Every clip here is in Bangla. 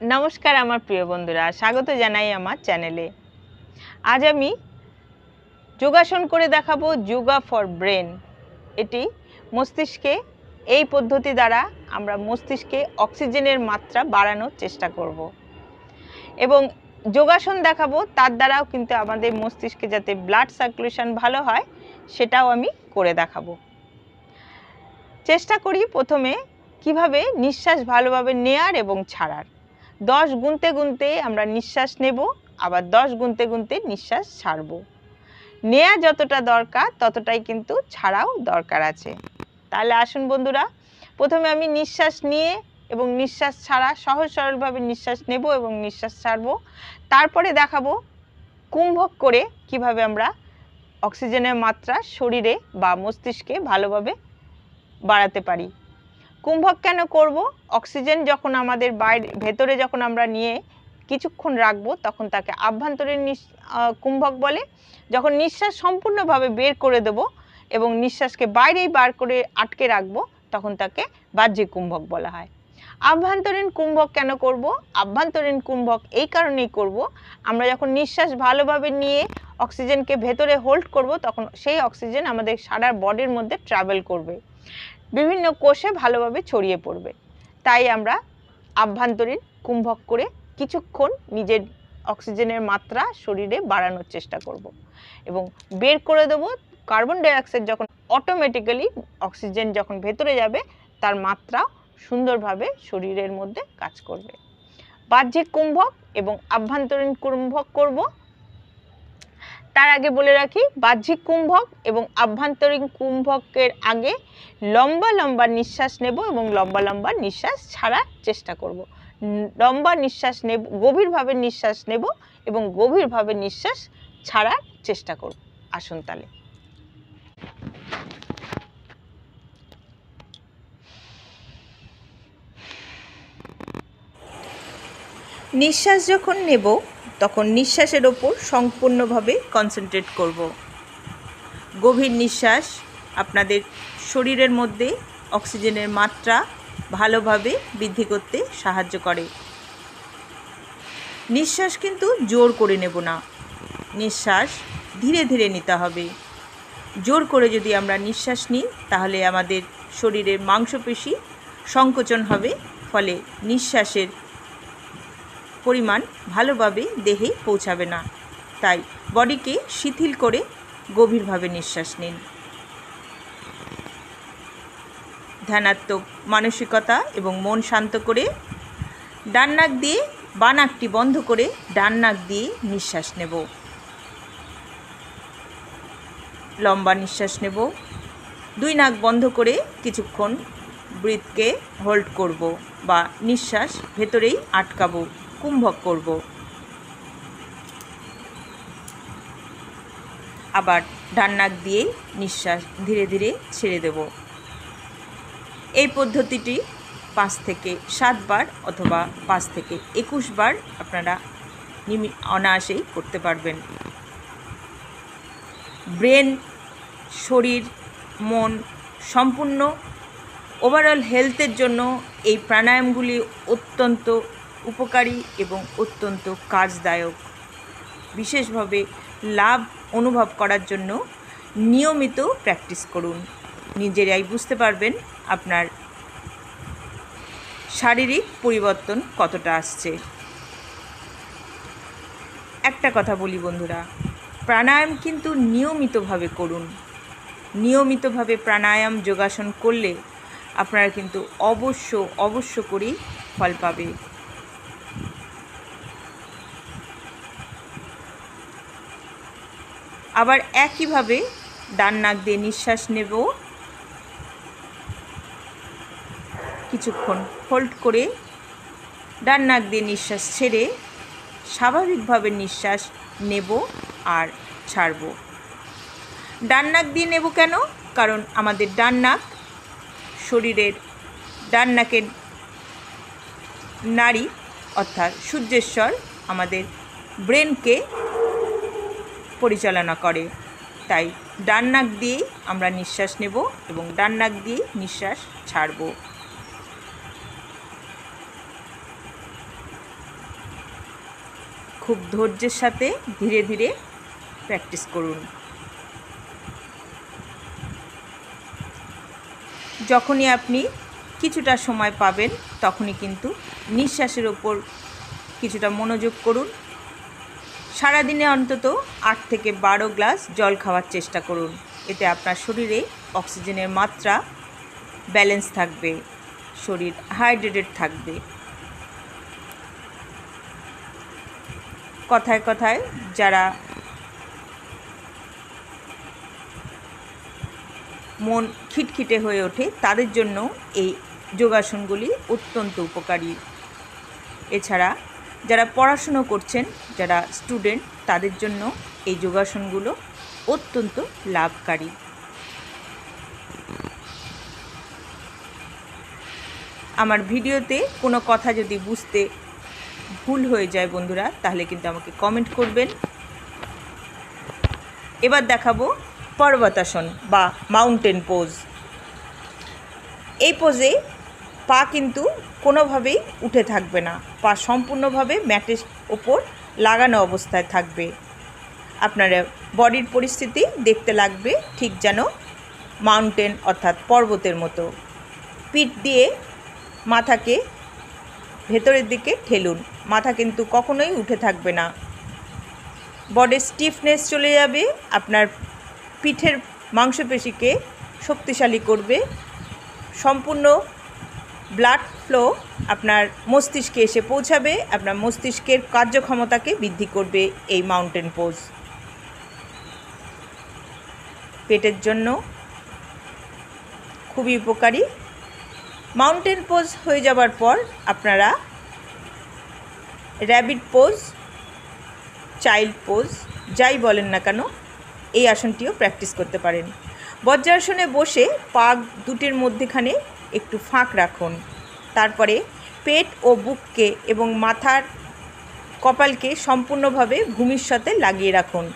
নমস্কার আমার প্রিয় বন্ধুরা, স্বাগত জানাই আমার চ্যানেলে। আজ আমি যোগাসন করে দেখাবো যোগা ফর ব্রেন। এটি মস্তিষ্কে এই পদ্ধতি দ্বারা আমরা মস্তিষ্কে অক্সিজেনের মাত্রা বাড়ানোর চেষ্টা করব। এবং যোগাসন দেখাবো, তার দ্বারাও কিন্তু আমাদের মস্তিষ্কে যাতে ব্লাড সার্কুলেশন ভালো হয়, সেটাও আমি করে দেখাবো। চেষ্টা করি প্রথমে কীভাবে নিঃশ্বাস ভালোভাবে নেয়ার এবং ছাড়ার। দশ গুনতে গুনতে আমরা নিঃশ্বাস নেব, আবার দশ গুনতে গুনতে নিঃশ্বাস ছাড়ব। নেয়া যতটা দরকার, ততটাই কিন্তু ছাড়াও দরকার আছে। তাহলে আসুন বন্ধুরা, প্রথমে আমি নিঃশ্বাস নিয়ে এবং নিঃশ্বাস ছাড়া, সহজ সরলভাবে নিঃশ্বাস নেব এবং নিঃশ্বাস ছাড়বো। তারপরে দেখাবো কুম্ভক করে কীভাবে আমরা অক্সিজেনের মাত্রা শরীরে বা মস্তিষ্কে ভালোভাবে বাড়াতে পারি। কুম্ভক কেন করব? অক্সিজেন যখন আমাদের বাইরে, ভেতরে যখন আমরা নিয়ে কিছুক্ষণ রাখব, তখন তাকে আভ্যন্তরীণ কুম্ভক বলে। যখন নিঃশ্বাস সম্পূর্ণভাবে বের করে দেব এবং নিঃশ্বাসকে বাইরেই বার করে আটকে রাখব, তখন তাকে বাহ্যিক কুম্ভক বলা হয়। আভ্যন্তরীণ কুম্ভক কেন করব? আভ্যন্তরীণ কুম্ভক এই কারণেই করব। আমরা যখন নিঃশ্বাস ভালোভাবে নিয়ে অক্সিজেনকে ভেতরে হোল্ড করব, তখন সেই অক্সিজেন আমাদের সারা বডির মধ্যে ট্রাভেল করবে। বিভিন্ন কোষে ভালোভাবে ছড়িয়ে পড়বে। তাই আমরা আভ্যন্তরীণ কুম্ভক করে কিছুক্ষণ নিজের অক্সিজেনের মাত্রা শরীরে বাড়ানোর চেষ্টা করব এবং বের করে দেব কার্বন ডাইঅক্সাইড যখন অটোমেটিক্যালি অক্সিজেন যখন ভেতরে যাবে, তার মাত্রা সুন্দরভাবে শরীরের মধ্যে কাজ করবে। বাহ্যিক কুম্ভক এবং আভ্যন্তরীণ কুম্ভক করব। তার আগে বলে রাখি, বাহ্যিক কুম্ভক এবং আভ্যন্তরীণ কুম্ভকের আগে লম্বা লম্বা নিঃশ্বাস নেব এবং লম্বা লম্বা নিঃশ্বাস ছাড়ার চেষ্টা করব। লম্বা নিঃশ্বাস নেব, গভীরভাবে নিঃশ্বাস নেব এবং গভীরভাবে নিঃশ্বাস ছাড়ার চেষ্টা করব। আসুন তাহলে। নিঃশ্বাস যখন নেব তখন নিঃশ্বাসের ওপর সম্পূর্ণভাবে কনসেন্ট্রেট করব। গভীর নিঃশ্বাস আপনাদের শরীরের মধ্যে অক্সিজেনের মাত্রা ভালোভাবে বৃদ্ধি করতে সাহায্য করে। নিঃশ্বাস কিন্তু জোর করে নেব না। নিঃশ্বাস ধীরে ধীরে নিতে হবে। জোর করে যদি আমরা নিঃশ্বাস নিই, তাহলে আমাদের শরীরের মাংসপেশি সংকোচন হবে। ফলে নিঃশ্বাসের পরিমাণ ভালোভাবে দেহে পৌঁছাবে না। তাই বডিকে শিথিল করে গভীরভাবে নিঃশ্বাস নিন। ধ্যানাত্মক মানসিকতা এবং মন শান্ত করে ডান নাক দিয়ে বাঁ নাকটি বন্ধ করে ডান নাক দিয়ে নিঃশ্বাস নেব। লম্বা নিঃশ্বাস নেব। দুই নাক বন্ধ করে কিছুক্ষণ ব্রিথকে হোল্ড করব বা নিঃশ্বাস ভেতরেই আটকাবো। কুম্ভক করব। আবার ডান নাক দিয়েই নিঃশ্বাস ধীরে ধীরে ছেড়ে দেব। এই পদ্ধতিটি পাঁচ থেকে সাতবার অথবা পাঁচ থেকে একুশ বার আপনারা নিমি অনায়াসেই করতে পারবেন। ব্রেন, শরীর, মন সম্পূর্ণ ওভারঅল হেলথের জন্য এই প্রাণায়ামগুলি অত্যন্ত উপকারী এবং অত্যন্ত কাজদায়ক। বিশেষভাবে লাভ অনুভব করার জন্য নিয়মিত প্র্যাকটিস করুন। নিজেরাই বুঝতে পারবেন আপনার শারীরিক পরিবর্তন কতটা আসছে। একটা কথা বলি বন্ধুরা, প্রাণায়াম কিন্তু নিয়মিতভাবে করুন। নিয়মিতভাবে প্রাণায়াম যোগাসন করলে আপনারা কিন্তু অবশ্য অবশ্য করেই ফল পাবে। আবার একইভাবে ডান নাক দিয়ে নিঃশ্বাস নেব। কিছুক্ষণ হোল্ড করে ডান নাক দিয়ে নিঃশ্বাস ছেড়ে স্বাভাবিকভাবে নিঃশ্বাস নেব আর ছাড়ব। ডান নাক দিয়ে নেব কেন? কারণ আমাদের ডান নাক শরীরের ডান নাকের নারী অর্থাৎ সূর্যেশ্বর আমাদের ব্রেনকে পরিচালনা করে। তাই ডান নাক দিয়েই আমরা নিঃশ্বাস নেব এবং ডান নাক দিয়েই নিঃশ্বাস ছাড়ব। খুব ধৈর্যের সাথে ধীরে ধীরে প্র্যাকটিস করুন। যখনই আপনি কিছুটা সময় পাবেন, তখনই কিন্তু নিঃশ্বাসের ওপর কিছুটা মনোযোগ করুন। সারাদিনে অন্তত আট থেকে বারো গ্লাস জল খাওয়ার চেষ্টা করুন। এতে আপনার শরীরে অক্সিজেনের মাত্রা ব্যালেন্স থাকবে, শরীর হাইড্রেটেড থাকবে। কথায় কথায় যারা মন খিটখিটে হয়ে ওঠে, তাদের জন্য এই যোগাসনগুলি অত্যন্ত উপকারী। এছাড়া যারা পড়াশুনো করছেন, যারা স্টুডেন্ট তাদের জন্য এই যোগাসনগুলো অত্যন্ত লাভকারী। আমার ভিডিওতে কোনো কথা যদি বুঝতে ভুল হয়ে যায় বন্ধুরা, তাহলে কিন্তু আমাকে কমেন্ট করবেন। এবার দেখাবো পর্বতাসন বা মাউন্টেন পোজ এই পোজে পা কিন্তু কোনোভাবেই উঠে থাকবে না, পা সম্পূর্ণভাবে ম্যাটের ওপর লাগানো অবস্থায় থাকবে। আপনার বডির পরিস্থিতি দেখতে লাগবে ঠিক যেন মাউন্টেন অর্থাৎ পর্বতের মতো। পিঠ দিয়ে মাথাকে ভেতরের দিকে ঠেলুন, মাথা কিন্তু কখনোই উঠে থাকবে না। বডির স্টিফনেস চলে যাবে, আপনার পিঠের মাংসপেশিকে শক্তিশালী করবে, সম্পূর্ণ ব্লাড ফ্লো আপনার মস্তিষ্কে এসে পৌঁছাবে, আপনার মস্তিষ্কের কার্যক্ষমতাকে বৃদ্ধি করবে এই মাউন্টেন পোজ পেটের জন্য খুবই উপকারী। মাউন্টেন পোজ হয়ে যাবার পর আপনারা র্যাবিট পোজ চাইল্ড পোজ যাই বলেন না কেন, এই আসনটিও প্র্যাকটিস করতে পারেন। বজ্রাসনে বসে পা দুটির মধ্যেখানে একটু ফাঁক রাখুন। তারপরে পেট ও বুককে এবং মাথার কপালকে সম্পূর্ণভাবে ভূমির সাথে লাগিয়ে রাখুন।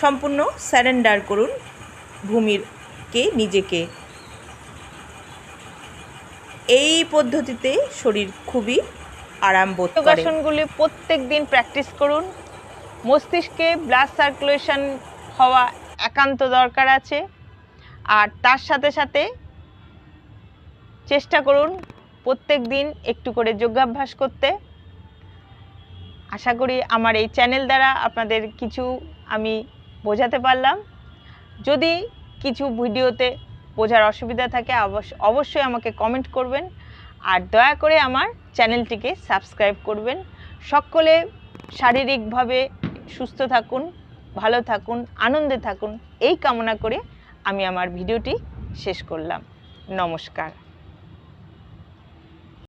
সম্পূর্ণ স্যারেন্ডার করুন ভূমিরকে নিজেকে। এই পদ্ধতিতে শরীর খুবই আরাম বোধ যোগাসনগুলি প্রত্যেক দিন প্র্যাকটিস করুন। মস্তিষ্কে ব্লাড সার্কুলেশন হওয়া একান্ত দরকার আছে। আর তার সাথে সাথে চেষ্টা করুন প্রত্যেক দিন একটু করে যোগাভ্যাস করতে। আশা করি আমার এই চ্যানেল দ্বারা আপনাদের কিছু আমি বোঝাতে পারলাম। যদি কিছু ভিডিওতে বোঝার অসুবিধা থাকে অবশ্য- অবশ্যই আমাকে কমেন্ট করবেন। আর দয়া করে আমার চ্যানেলটিকে সাবস্ক্রাইব করবেন। সকলে শারীরিকভাবে সুস্থ থাকুন, ভালো থাকুন, আনন্দে থাকুন। এই কামনা করে আমি আমার ভিডিওটি শেষ করলাম। নমস্কার।